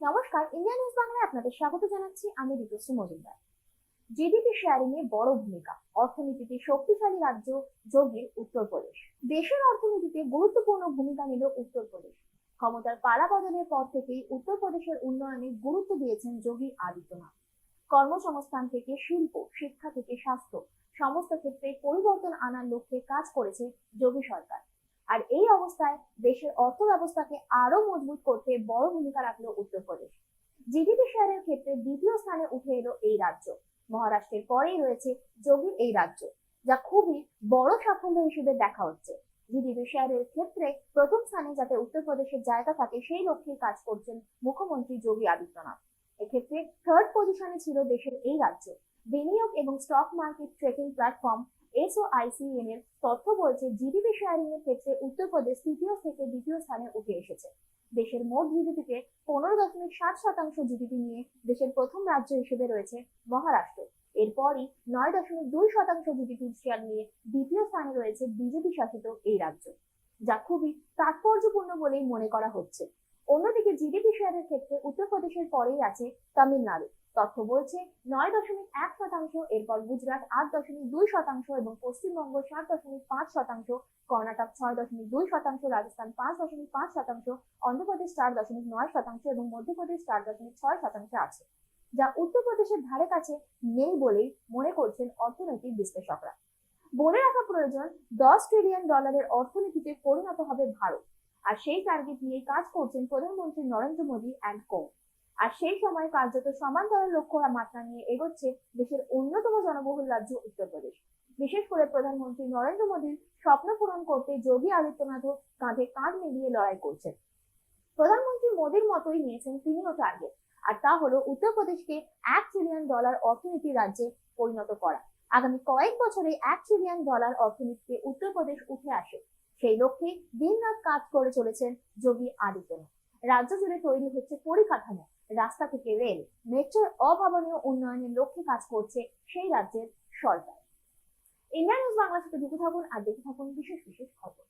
নমস্কার, India news বাংলায় আপনাদের স্বাগত জানাচ্ছি। আমি ঋতুশ্রী মজুমদার। জিডিপি শেয়ারিং এ বড় ভূমিকা। অর্থনীতিতে শক্তিশালী রাজ্য যোগীর উত্তরপ্রদেশ। দেশের অর্থনীতিতে গুরুত্বপূর্ণ ভূমিকা নিল উত্তরপ্রদেশ। ক্ষমতার পালা বদলের পর থেকেই উত্তরপ্রদেশের উন্নয়নে গুরুত্ব দিয়েছেন যোগী আদিত্যনাথ। কর্মসংস্থান থেকে শিল্প, শিক্ষা থেকে স্বাস্থ্য, সমস্ত ক্ষেত্রে পরিবর্তন আনার লক্ষ্যে কাজ করেছে যোগী সরকার। আর এই অবস্থায় দেশের অর্থ ব্যবস্থাকে আরও মজবুত করতে বড় ভূমিকা রাখল উত্তরপ্রদেশ। জিডিপি শেয়ারের ক্ষেত্রে দ্বিতীয় স্থানে উঠে এলো এই রাজ্য। মহারাষ্ট্রের পরেই রয়েছে যোগীর এই রাজ্য, যা খুবই বড় সাফল্য হিসেবে দেখা হচ্ছে। জিডিপি শেয়ারের ক্ষেত্রে প্রথম স্থানে যাতে উত্তরপ্রদেশের জায়গা থাকে, সেই লক্ষ্যে কাজ করছেন মুখ্যমন্ত্রী যোগী আদিত্যনাথ। এক্ষেত্রে থার্ড পজিশনে ছিল দেশের এই রাজ্য। বিনিয়োগ এবং স্টক মার্কেট ট্রেকিং প্ল্যাটফর্ম এসওআইসিএন এর তথ্য বলছে জিডিপি শেয়ারিং এর ক্ষেত্রে উত্তরপ্রদেশ তৃতীয় থেকে দ্বিতীয় স্থানে উঠে এসেছে। দেশের মোট পনেরো দশমিক সাত শতাংশ জিডিপি নিয়ে দেশের প্রথম রাজ্য হিসেবে রয়েছে মহারাষ্ট্র। এরপরই নয় দশমিক দুই শতাংশ জিডিপি শেয়ার নিয়ে দ্বিতীয় স্থানে রয়েছে বিজেপি শাসিত এই রাজ্য। যা খুবই তাৎপর্যপূর্ণ বলেই মনে করা হচ্ছে। অন্যদিকে জিডিপি শেয়ারের ক্ষেত্রে উত্তরপ্রদেশের পরেই আছে তামিলনাড়ু। তথ্য বলছে, নয় দশমিক এক শতাংশ, এরপর গুজরাট আট দশমিক দুই শতাংশ এবং পশ্চিমবঙ্গ সাত দশমিক পাঁচ শতাংশ, কর্ণাটক ছয় দশমিক দুই শতাংশ, রাজস্থান পাঁচ দশমিক পাঁচ শতাংশ, অন্ধ্রপ্রদেশ চার দশমিক নয় শতাংশ এবং মধ্যপ্রদেশ চার দশমিক ছয় শতাংশে আছে, যা উত্তরপ্রদেশের ধারে কাছে নেই বলেই মনে করছেন অর্থনৈতিক বিশ্লেষকরা। বলে রাখা প্রয়োজন, দশ ট্রিলিয়ন ডলারের অর্থনীতিতে পরিণত হবে ভারত। আর সেই টার্গেট নিয়ে কাজ করছেন প্রধানমন্ত্রী নরেন্দ্র মোদী অ্যান্ড কো আর সেই সময় কার্যত সমান্তরাল লক্ষ্য মাত্রা নিয়ে এগোচ্ছে দেশের অন্যতম জনবহুল রাজ্য উত্তরপ্রদেশ। বিশেষ করে প্রধানমন্ত্রী নরেন্দ্র মোদীর স্বপ্ন পূরণ করতে যোগী আদিত্যনাথও কাঁধে কাঁধ মিলিয়ে লড়াই করছেন। প্রধানমন্ত্রী মোদীর মতোই নিয়েছেন তিনিও টার্গেট আর তা হলো উত্তরপ্রদেশকে এক ট্রিলিয়ন ডলার অর্থনীতি রাজ্যে পরিণত করা। আগামী কয়েক বছরে এক ট্রিলিয়ন ডলার অর্থনীতিতে উত্তরপ্রদেশ উঠে আসে। সেই লক্ষ্যে দিনরাত কাজ করে চলেছেন যোগী আদিত্যনাথ। রাজ্য জুড়ে তৈরি হচ্ছে পরিকাঠামো, রাস্তা থেকে রেল, মেট্রোর অভাবনীয় উন্নয়নের লক্ষ্যে কাজ করছে সেই রাজ্যের সরকার। ইন্ডিয়া নিউজ বাংলার সাথে যুক্ত থাকুন আর দেখে থাকুন বিশেষ বিশেষ খবর।